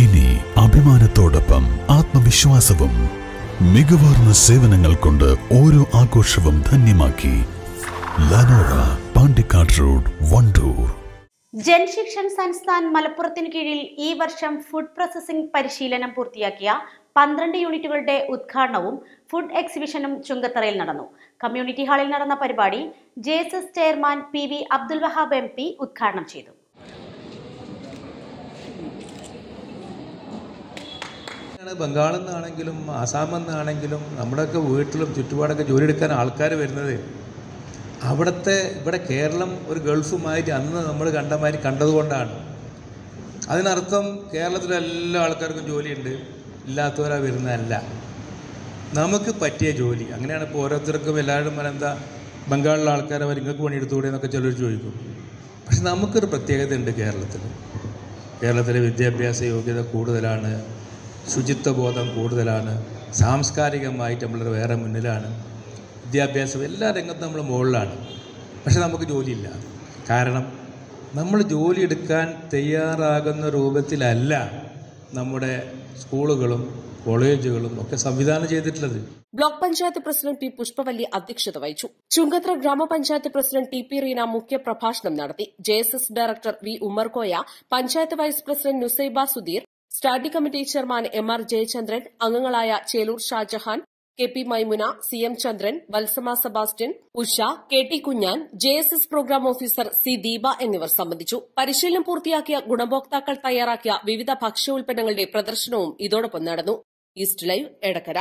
ഇനി അഭിമാനത്തോടൊപ്പം ആത്മവിശ്വാസവും മികവാർന്ന സേവനങ്ങൾ കൊണ്ട് ഓരോ ആഘോഷവും ധന്യമാക്കി ലനോറ പാണ്ടിക്കാട് റോഡ് വണ്ടൂർ. ജൻശിക്ഷൻ സംസ്ഥാൻ മലപ്പുറത്തിന് കീഴിൽ ഈ വർഷം ഫുഡ് പ്രോസസ്സിംഗ് പരിശീലനം പൂർത്തിയാക്കിയ പന്ത്രണ്ട് യൂണിറ്റുകളുടെ ഉദ്ഘാടനവും ഫുഡ് എക്സിബിഷനും ചുങ്കത്തറയിൽ നടന്നു. കമ്മ്യൂണിറ്റി ഹാളിൽ നടന്ന പരിപാടി J chairman P V Abdul Wahab M ഉദ്ഘാടനം ചെയ്തു. ആണ് ബംഗാളിൽ നിന്നാണെങ്കിലും ആസാമിൽ നിന്നാണെങ്കിലും നമ്മുടെയൊക്കെ വീട്ടിലും ചുറ്റുപാടൊക്കെ ജോലി എടുക്കാൻ ആൾക്കാർ വരുന്നത്. അവിടുത്തെ ഇവിടെ കേരളം ഒരു ഗൾഫുമായിട്ട് അന്ന് നമ്മൾ കണ്ടമാതിരി കണ്ടതുകൊണ്ടാണ്. അതിനർത്ഥം കേരളത്തിലെ എല്ലാ ആൾക്കാർക്കും ജോലിയുണ്ട്. ഇല്ലാത്തവരാ വരുന്നതല്ല. നമുക്ക് പറ്റിയ ജോലി. അങ്ങനെയാണ് ഇപ്പോൾ ഓരോരുത്തർക്കും എല്ലാവരും എന്താ ബംഗാളിലെ ആൾക്കാരെ അവർ ഇങ്ങൾക്ക് പണിയെടുത്തുകൂടെ എന്നൊക്കെ ചിലർ ചോദിക്കും. പക്ഷെ നമുക്കൊരു പ്രത്യേകത ഉണ്ട് കേരളത്തിൽ. കേരളത്തിലെ വിദ്യാഭ്യാസ യോഗ്യത കൂടുതലാണ്. ശുചിത്വ ബോധം കൂടുതലാണ്. സാംസ്കാരികമായിട്ട് നമ്മൾ വേറെ മുന്നിലാണ്. വിദ്യാഭ്യാസം എല്ലാ രംഗത്തും നമ്മൾ മുകളിലാണ്. പക്ഷെ നമുക്ക് ജോലിയില്ല. കാരണം നമ്മൾ ജോലി എടുക്കാൻ തയ്യാറാകുന്ന രൂപത്തിലല്ല നമ്മുടെ സ്കൂളുകളും കോളേജുകളും ഒക്കെ സംവിധാനം ചെയ്തിട്ടുള്ളത്. Block panchayat president P Pushpavalli അധ്യക്ഷത വഹിച്ചു. ചുങ്കത്ര ഗ്രാമപഞ്ചായത്ത് പ്രസിഡന്റ് ടി പി റീന മുഖ്യപ്രഭാഷണം നടത്തി. J director V Umarkoya panchayat vice president Nusaiba Sudheer standing committee chairman M R Jayachandran അംഗങ്ങളായ Chelur Shajahan K P Maimuna C M Chandran Valsamma Sebastian Usha K T Kunhan J S S programme officer C Deepa എന്നിവർ സംബന്ധിച്ചു. പരിശീലനം പൂർത്തിയാക്കിയ ഗുണഭോക്താക്കൾ തയ്യാറാക്കിയ വിവിധ ഭക്ഷ്യ ഉൽപ്പന്നങ്ങളുടെ പ്രദർശനവും ഇതോടൊപ്പം നടന്നു. East live Edakkara.